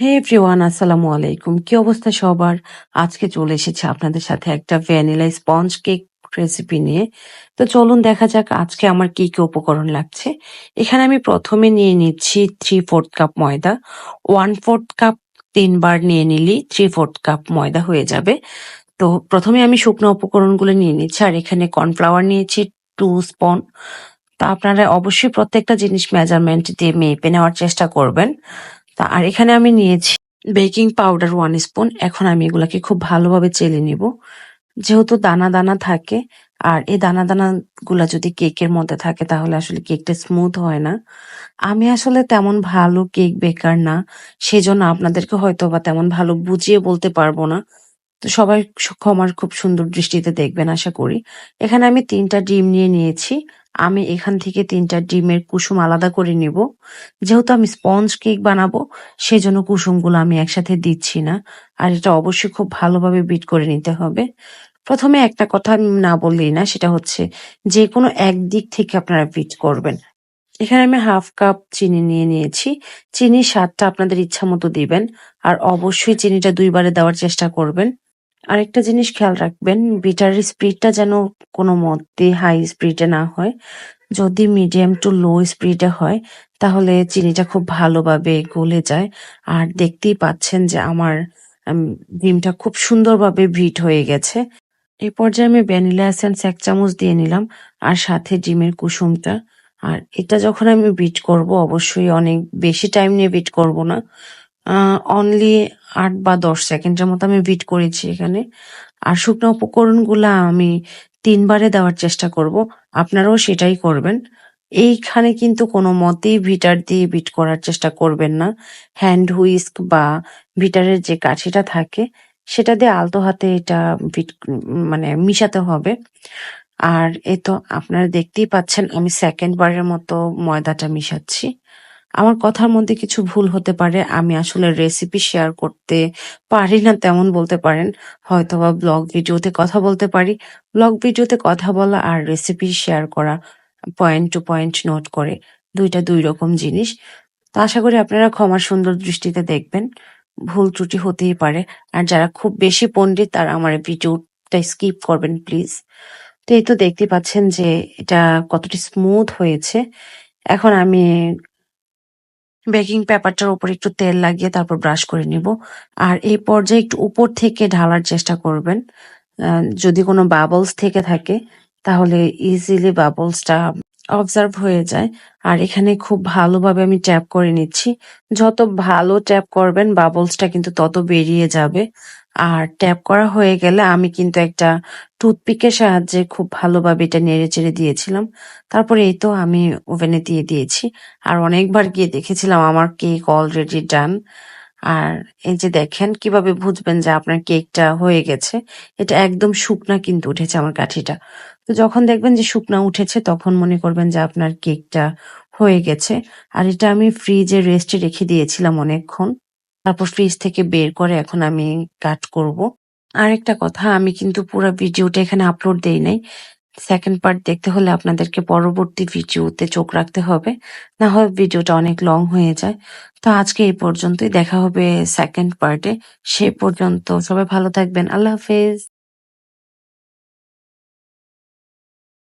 হে everyone, আসসালামু আলাইকুম। কি অবস্থা সবার? আজকে চলে এসেছে আপনাদের সাথে একটা ভ্যানিলা স্পঞ্জ কেক রেসিপি নিয়ে। তো চলুন দেখা যাক আজকে আমার কি কি উপকরণ লাগছে। এখানে আমি প্রথমে নিয়ে নিচ্ছি থ্রি ফোর্থ কাপ ময়দা। ওয়ান ফোর্থ কাপ তিনবার নিয়ে নিলি থ্রি ফোর্থ কাপ ময়দা হয়ে যাবে। তো প্রথমে আমি শুকনো উপকরণগুলো নিয়ে নিচ্ছি, আর এখানে কর্নফ্লাওয়ার নিয়েছি টু স্পন তা আপনারা অবশ্যই প্রত্যেকটা জিনিস মেজারমেন্ট দিয়ে মেপে নেওয়ার চেষ্টা করবেন। তা, আর এখানে আমি নিয়েছি বেকিং পাউডার ওয়ান স্পুন। এখন আমি এগুলাকে খুব ভালোভাবে চেলে নিব। যেহেতু দানা দানা থাকে, আর এই দানা দানা গুলা যদি কেকের মধ্যে থাকে, তাহলে আসলে কেকটা স্মুথ হয় না। আমি আসলে তেমন ভালো কেক বেকার না, সেজন্য আপনাদেরকে হয়তো বা তেমন ভালো বুঝিয়ে বলতে পারব না। তো সবাই ক্ষমার খুব সুন্দর দৃষ্টিতে দেখবেন, আশা করি। এখানে আমি তিনটা ডিম নিয়ে নিয়েছি। আমি এখান থেকে তিনটা ডিমের কুসুম আলাদা করে নিব। যেহেতু আমি স্পঞ্জ কেক বানাবো, সেজন্য কুসুমগুলো আমি একসাথে দিচ্ছি না। আর এটা অবশ্যই খুব ভালোভাবে বিট করে নিতে হবে। প্রথমে একটা কথা না বললেই না, সেটা হচ্ছে যে কোনো এক দিক থেকে আপনারা বিট করবেন। এখানে আমি হাফ কাপ চিনি নিয়ে নিয়েছি। চিনির স্বাদটা আপনাদের ইচ্ছা মতো দিবেন। আর অবশ্যই চিনিটা দুইবারে দেওয়ার চেষ্টা করবেন। আরেকটা জিনিস খেয়াল রাখবেন বিটারের স্পিডটা যেন কোনো মতে হাই স্পিডে না হয়। যদি মিডিয়াম টু লো স্পিডে হয়, তাহলে চিনিটা খুব ভালোভাবে গলে যায়। আর দেখতেই পাচ্ছেন যে আমার ডিমটা খুব সুন্দরভাবে বিট হয়ে গেছে। এই পর্যায়ে আমি ভ্যানিলা এসেন্স এক চামচ দিয়ে নিলাম, আর সাথে ডিমের কুসুমটা। আর এটা যখন আমি বিট করব, অবশ্যই অনেক বেশি টাইম নিয়ে বিট করব না। অনলি আট বা দশ সেকেন্ডের মতো আমি বিট করেছি এখানে। আর শুকনো উপকরণগুলা আমি তিনবারে দেওয়ার চেষ্টা করব। আপনারাও সেটাই করবেন। এইখানে কিন্তু কোনো মতেই ভিটার দিয়ে বিট করার চেষ্টা করবেন না। হ্যান্ড হুইস্ক বা ভিটারের যে কাঠিটা থাকে, সেটা দিয়ে আলতো হাতে এটা বিট মানে মিশাতে হবে। আর এই তো আপনারা দেখতেই পাচ্ছেন, আমি সেকেন্ড বারের মতো ময়দাটা মিশাচ্ছি। আমার কথার মধ্যে কিছু ভুল হতে পারে, আমি আসলে রেসিপি শেয়ার করতে পারি না তেমন বলতে পারেন। হয়তোবা ব্লগ ভিডিওতে কথা বলতে পারি। ব্লগ ভিডিওতে কথা বলা আর রেসিপি শেয়ার করা পয়েন্ট টু পয়েন্ট নোট করে দুইটা দুই রকম জিনিস। তো আশা করি আপনারা ক্ষমার সুন্দর দৃষ্টিতে দেখবেন। ভুল ত্রুটি হতেই পারে। আর যারা খুব বেশি পণ্ডিত, তারা আমার ভিডিওটা স্কিপ করবেন প্লিজ তো এই তো দেখতে পাচ্ছেন যে এটা কতটি স্মুথ হয়েছে। এখন আমি বেকিং পেপারটার উপর একটু তেল লাগিয়ে তারপর ব্রাশ করে নিব। আর এই পর্যায়ে একটু উপর থেকে ঢালার চেষ্টা করবেন। যদি কোনো বাবলস থেকে থাকে, তাহলে ইজিলি বাবলসটা অবজার্ভ হয়ে যায়। আর এখানে খুব ভালোভাবে আমি ট্যাপ করে নিচ্ছি। যত ভালো ট্যাপ করবেন বাবলসটা কিন্তু তত বেরিয়ে যাবে। আর ট্যাপ করা হয়ে গেলে আমি কিন্তু একটা টুথপিকের সাহায্যে খুব ভালোভাবে এটা নেড়ে চেড়ে দিয়েছিলাম। তারপরে এই তো আমি ওভেনে দিয়ে দিয়েছি। আর অনেকবার গিয়ে দেখেছিলাম আমার কেক অলরেডি ডান আর এই যে দেখেন, কীভাবে বুঝবেন যে আপনার কেকটা হয়ে গেছে? এটা একদম শুকনা কিন্তু উঠেছে আমার কাঠিটা। তো যখন দেখবেন যে শুকনা উঠেছে, তখন মনে করবেন যে আপনার কেকটা হয়ে গেছে। আর এটা আমি ফ্রিজে রেস্টে রেখে দিয়েছিলাম অনেকক্ষণ। তারপর ফ্রিজ থেকে বের করে এখন আমি কাট করব। আরেকটা কথা, আমি কিন্তু পুরো ভিডিওটা এখানে আপলোড দেই নাই। সেকেন্ড পার্ট দেখতে হলে আপনাদেরকে পরবর্তী ভিডিওতে চোখ রাখতে হবে। না হয় ভিডিওটা অনেক লং হয়ে যায়। তো আজকে এই পর্যন্তই। দেখা হবে সেকেন্ড পার্টে। সে পর্যন্ত সবাই ভালো থাকবেন। আল্লাহ হাফেজ।